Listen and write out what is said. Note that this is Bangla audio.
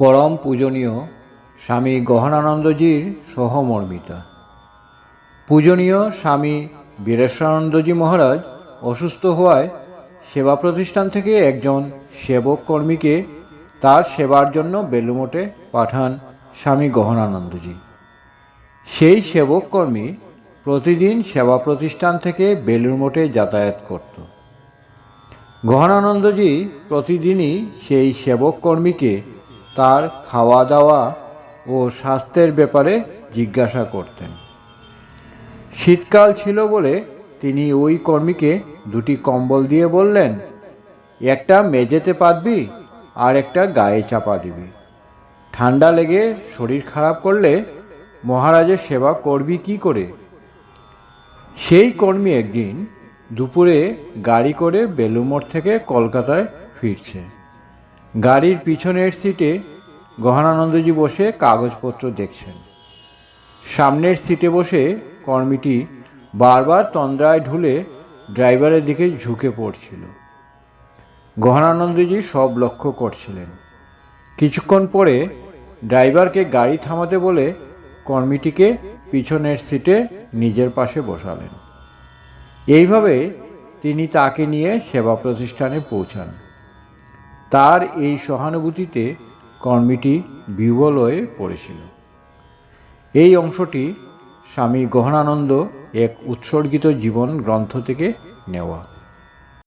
পরম পূজনীয় স্বামী গহনানন্দজির সহমর্মিতা। পূজনীয় স্বামী বীরেশ্বরানন্দজি মহারাজ অসুস্থ হওয়ায় সেবা প্রতিষ্ঠান থেকে একজন সেবক কর্মীকে তার সেবার জন্য বেলুমঠে পাঠান স্বামী গহনানন্দজি। সেই সেবক কর্মী প্রতিদিন সেবা প্রতিষ্ঠান থেকে বেলুর মঠে যাতায়াত করত। গহনানন্দজি প্রতিদিনই সেই সেবক কর্মীকে তার খাওয়া দাওয়া ও স্বাস্থ্যের ব্যাপারে জিজ্ঞাসা করতেন। শীতকাল ছিল বলে তিনি ওই কর্মীকে দুটি কম্বল দিয়ে বললেন, একটা মেঝেতে পাতবি আর একটা গায়ে চাপা দিবি। ঠান্ডা লেগে শরীর খারাপ করলে মহারাজের সেবা করবি কি করে? সেই কর্মী একদিন দুপুরে গাড়ি করে বেলুমোড় থেকে কলকাতায় ফিরছে। গাড়ির পিছনের সিটে গহনানন্দজি বসে কাগজপত্র দেখছেন। সামনের সিটে বসে কর্মীটি বারবার তন্দ্রায় ঢুলে ড্রাইভারের দিকে ঝুঁকে পড়ছিল। গহনানন্দজি সব লক্ষ্য করছিলেন। কিছুক্ষণ পরে ড্রাইভারকে গাড়ি থামাতে বলে কর্মীটিকে পিছনের সিটে নিজের পাশে বসালেন। এইভাবে তিনি তাকে নিয়ে সেবা প্রতিষ্ঠানে পৌঁছান। তার এই সহানুভূতিতে কর্মীটি বিহ্বল হয়ে পড়েছিল। এই অংশটি স্বামী গহনানন্দ এক উৎসর্গিত জীবন গ্রন্থ থেকে নেওয়া।